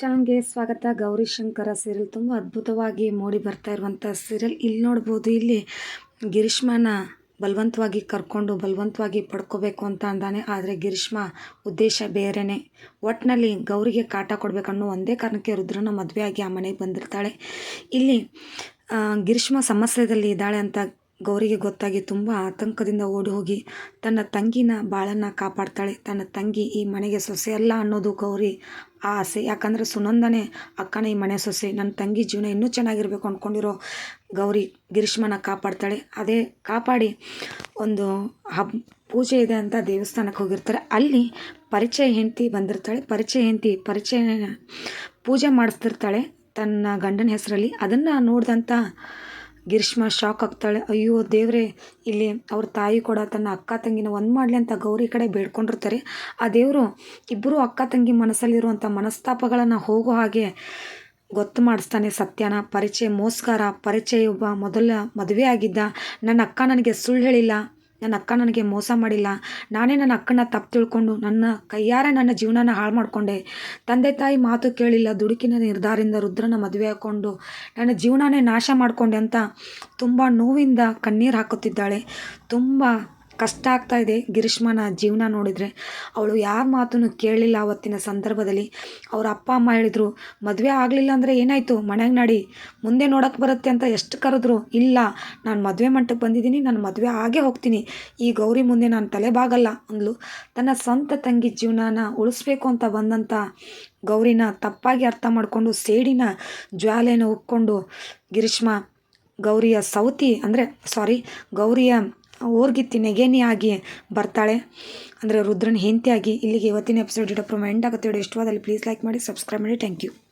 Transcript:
ಚಾನಲ್ಗೆ ಸ್ವಾಗತ. ಗೌರಿ ಶಂಕರ ಸೀರಿಯಲ್ ತುಂಬ ಅದ್ಭುತವಾಗಿ ಮೂಡಿ ಬರ್ತಾ ಇರುವಂಥ ಸೀರಿಯಲ್. ಇಲ್ಲಿ ನೋಡ್ಬೋದು, ಇಲ್ಲಿ ಗಿರೀಶ್ಮನ ಬಲವಂತವಾಗಿ ಕರ್ಕೊಂಡು ಬಲವಂತವಾಗಿ ಪಡ್ಕೋಬೇಕು ಅಂತ ಅಂದಾನೆ. ಆದರೆ ಗಿರೀಶ್ಮ ಉದ್ದೇಶ ಬೇರೆಯೇ ಒಟ್ಟಿನಲ್ಲಿ ಗೌರಿಗೆ ಕಾಟ ಕೊಡಬೇಕನ್ನೋ ಒಂದೇ ಕಾರಣಕ್ಕೆ ರುದ್ರನ ಮದುವೆ ಆಗಿ ಆ ಮನೆಗೆ ಬಂದಿರ್ತಾಳೆ. ಇಲ್ಲಿ ಗಿರೀಶ್ಮ ಸಮಸ್ಯೆದಲ್ಲಿ ಇದ್ದಾಳೆ ಅಂತ ಗೌರಿಗೆ ಗೊತ್ತಾಗಿ ತುಂಬ ಆತಂಕದಿಂದ ಓಡಿ ಹೋಗಿ ತನ್ನ ತಂಗಿನ ಬಾಳನ್ನು ಕಾಪಾಡ್ತಾಳೆ. ತನ್ನ ತಂಗಿ ಈ ಮನೆಗೆ ಸೊಸೆ ಅಲ್ಲ ಅನ್ನೋದು ಗೌರಿ ಆ ಆಸೆ. ಯಾಕಂದರೆ ಸುನಂದನೆ ಅಕ್ಕನ ಈ ಮನೆ ಸೊಸೆ. ನನ್ನ ತಂಗಿ ಜೀವನ ಇನ್ನೂ ಚೆನ್ನಾಗಿರ್ಬೇಕು ಅಂದ್ಕೊಂಡಿರೋ ಗೌರಿ ಗಿರೀಶ್ಮನ ಕಾಪಾಡ್ತಾಳೆ. ಅದೇ ಕಾಪಾಡಿ ಒಂದು ಹಬ್ ಪೂಜೆ ಇದೆ ಅಂತ ದೇವಸ್ಥಾನಕ್ಕೆ ಹೋಗಿರ್ತಾರೆ. ಅಲ್ಲಿ ಪರಿಚಯ ಹೆಂಡತಿ ಬಂದಿರ್ತಾಳೆ. ಪರಿಚಯ ಹೆಂಡತಿ ಪರಿಚಯ ಪೂಜೆ ಮಾಡಿಸ್ತಿರ್ತಾಳೆ ತನ್ನ ಗಂಡನ ಹೆಸರಲ್ಲಿ. ಅದನ್ನು ನೋಡಿದಂಥ ಗಿರೀಶ್ಮ ಶಾಕ್ ಆಗ್ತಾಳೆ. ಅಯ್ಯೋ ದೇವ್ರೆ, ಇಲ್ಲಿ ಅವ್ರ ತಾಯಿ ಕೂಡ ತನ್ನ ಅಕ್ಕ ತಂಗಿನ ಒಂದು ಮಾಡಲಿ ಅಂತ ಗೌರಿ ಕಡೆ ಬೇಡ್ಕೊಂಡಿರ್ತಾರೆ. ಆ ದೇವರು ಇಬ್ಬರು ಅಕ್ಕ ತಂಗಿ ಮನಸ್ಸಲ್ಲಿರುವಂಥ ಮನಸ್ತಾಪಗಳನ್ನು ಹೋಗೋ ಹಾಗೆ ಗೊತ್ತು ಮಾಡಿಸ್ತಾನೆ ಸತ್ಯನ. ಪರಿಚಯ ಮೋಸ್ಕಾರ ಪರಿಚಯ ಒಬ್ಬ ಮೊದಲ ಮದುವೆ ಆಗಿದ್ದ ನನ್ನ ಅಕ್ಕ ನನಗೆ ಸುಳ್ಳು ಹೇಳಿಲ್ಲ. ನನ್ನ ಅಕ್ಕ ನನಗೆ ಮೋಸ ಮಾಡಿಲ್ಲ. ನಾನೇ ನನ್ನ ಅಕ್ಕನ ತಪ್ಪು ತಿಳ್ಕೊಂಡು ನನ್ನ ಕೈಯಾರೆ ನನ್ನ ಜೀವನನ ಹಾಳು ಮಾಡಿಕೊಂಡೆ. ತಂದೆ ತಾಯಿ ಮಾತು ಕೇಳಿಲ್ಲ. ದುಡುಕಿನ ನಿರ್ಧಾರದಿಂದ ರುದ್ರನ ಮದುವೆ ಹಾಕ್ಕೊಂಡು ನನ್ನ ಜೀವನನೇ ನಾಶ ಮಾಡಿಕೊಂಡೆ ಅಂತ ತುಂಬ ನೋವಿಂದ ಕಣ್ಣೀರು ಹಾಕುತ್ತಿದ್ದಾಳೆ. ತುಂಬ ಕಷ್ಟ ಆಗ್ತಾ ಇದೆ. ಗಿರೀಶ್ಮನ ಜೀವನ ನೋಡಿದರೆ ಅವಳು ಯಾರ ಮಾತನ್ನು ಕೇಳಲಿಲ್ಲ ಅವತ್ತಿನ ಸಂದರ್ಭದಲ್ಲಿ. ಅವ್ರ ಅಪ್ಪ, ಅಮ್ಮ ಹೇಳಿದರು, ಮದುವೆ ಆಗಲಿಲ್ಲ ಅಂದರೆ ಏನಾಯಿತು? ಮನೆಗೆ ನಡಿ. ಮುಂದೆ ನೋಡೋಕ್ಕೆ ಬರುತ್ತೆ ಅಂತ ಎಷ್ಟು ಕರೆದ್ರು. ಇಲ್ಲ, ನಾನು ಮದುವೆ ಮಂಟಕ್ಕೆ ಬಂದಿದ್ದೀನಿ, ನಾನು ಮದುವೆ ಆಗೇ ಹೋಗ್ತೀನಿ. ಈ ಗೌರಿ ಮುಂದೆ ನಾನು ತಲೆಬಾಗಲ್ಲ ಅಂದ್ಲು. ತನ್ನ ಸ್ವಂತ ತಂಗಿ ಜೀವನನ ಉಳಿಸ್ಬೇಕು ಅಂತ ಬಂದಂಥ ಗೌರಿನ ತಪ್ಪಾಗಿ ಅರ್ಥ ಮಾಡಿಕೊಂಡು ಸೇಡಿನ ಜ್ವಾಲೆನ ಉಕ್ಕೊಂಡು ಗಿರೀಶ್ಮ ಗೌರಿಯ ಸೌತಿ ಅಂದರೆ, ಸಾರಿ, ಗೌರಿಯ ಓರ್ಗಿತ್ತಿ ನೆಗೆನಿ ಆಗಿ ಬರ್ತಾಳೆ. ಅಂದರೆ ರುದ್ರನ ಹೆಂತಿಯಾಗಿ ಇಲ್ಲಿಗೆ ಇವತ್ತಿನ ಎಪಿಸೋಡ್ ಇಡೋ ಪ್ರೊಮ ಎಂಡ್ ಆಗುತ್ತೆ. ಇಷ್ಟವಾದಲ್ಲಿ ಪ್ಲೀಸ್ ಲೈಕ್ ಮಾಡಿ ಸಬ್ಸ್ಕ್ರೈಬ್ ಮಾಡಿ. Thank you